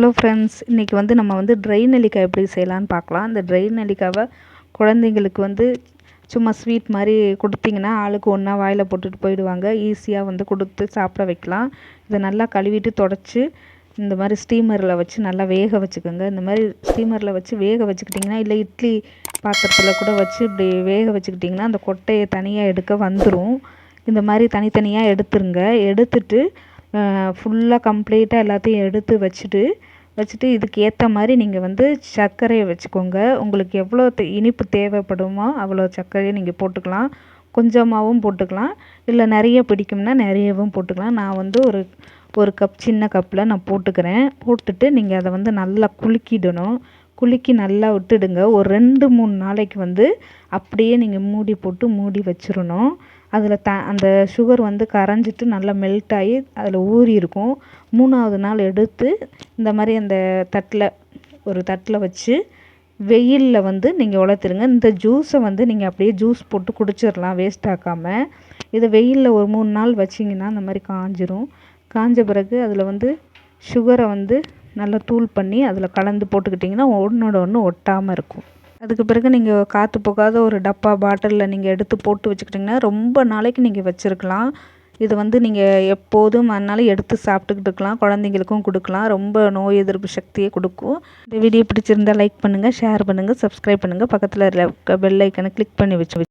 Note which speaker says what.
Speaker 1: Hello friends இன்றைக்கி வந்து நம்ம வந்து ட்ரை நெல்லிக்காய் எப்படி செய்யலான்னு பார்க்கலாம். அந்த ட்ரை நெல்லிக்காவை குழந்தைங்களுக்கு வந்து சும்மா ஸ்வீட் மாதிரி கொடுத்தீங்கன்னா ஆளுக்கு ஒன்றா வாயில் போட்டுட்டு போயிடுவாங்க. ஈஸியாக வந்து கொடுத்து சாப்பிட வைக்கலாம். இதை நல்லா கழுவிட்டு தொடச்சி இந்த மாதிரி ஸ்டீமரில் வச்சு நல்லா வேக வச்சுக்கோங்க. இந்த மாதிரி ஸ்டீமரில் வச்சு வேக வச்சுக்கிட்டிங்கன்னா இல்லை இட்லி பாத்திரத்தில் கூட வச்சு இப்படி வேக வச்சுக்கிட்டிங்கன்னா அந்த கொட்டையை தனியாக எடுக்க வந்துடும் இந்த மாதிரி தனித்தனியாக எடுத்துருங்க. எடுத்துட்டு ஃபுல்லாக கம்ப்ளீட்டாக எல்லாத்தையும் எடுத்து வச்சுட்டு வச்சுட்டு இதுக்கு ஏற்ற மாதிரி நீங்கள் வந்து சர்க்கரையை வச்சுக்கோங்க. உங்களுக்கு எவ்வளோ இனிப்பு தேவைப்படுமோ அவ்வளோ சர்க்கரையை நீங்கள் போட்டுக்கலாம். கொஞ்சமாகவும் போட்டுக்கலாம். இல்லை நிறைய பிடிக்கும்னா நிறையவும் போட்டுக்கலாம். நான் வந்து ஒரு ஒரு கப் சின்ன கப்பில் நான் போட்டுக்கிறேன். போட்டுட்டு நீங்கள் அதை வந்து நல்லா குலுக்கிடணும். குலுக்கி நல்லா விட்டுடுங்க. ஒரு ரெண்டு மூணு நாளைக்கு வந்து அப்படியே நீங்கள் மூடி போட்டு மூடி வச்சிடணும். அதில் த அந்த சுகர் வந்து கரைஞ்சிட்டு நல்லா மெல்ட் ஆகி அதில் ஊறி இருக்கும். மூணாவது நாள் எடுத்து இந்த மாதிரி அந்த தட்டில் ஒரு தட்டில் வச்சு வெயிலில் வந்து நீங்கள் உலர்த்திடுங்க. இந்த ஜூஸை வந்து நீங்கள் அப்படியே ஜூஸ் போட்டு குடிச்சிடலாம் வேஸ்ட் ஆக்காமல் இதை வெயிலில் ஒரு மூணு நாள் வச்சிங்கன்னா அந்த மாதிரி காஞ்சிரும். காஞ்ச பிறகு அதில் வந்து சுகரை வந்து நல்லா தூள் பண்ணி அதில் கலந்து போட்டுக்கிட்டிங்கன்னா ஒன்றோட ஒன்று ஒட்டாமல் இருக்கும். அதுக்கு பிறகு நீங்கள் காற்று போகாத ஒரு டப்பா பாட்டிலில் நீங்கள் எடுத்து போட்டு வச்சுக்கிட்டிங்கன்னா ரொம்ப நாளைக்கு நீங்கள் வச்சுருக்கலாம். இது வந்து நீங்கள் எப்போதும் அதனால எடுத்து சாப்பிட்டுக்கிட்டு இருக்கலாம். குழந்தைங்களுக்கும் கொடுக்கலாம். ரொம்ப நோய் எதிர்ப்பு சக்தியை கொடுக்கும். இந்த வீடியோ பிடிச்சிருந்தா லைக் பண்ணுங்கள் ஷேர் பண்ணுங்கள் சப்ஸ்கிரைப் பண்ணுங்கள் பக்கத்தில் இருக்க பெல் ஐக்கனை கிளிக் பண்ணி வச்சு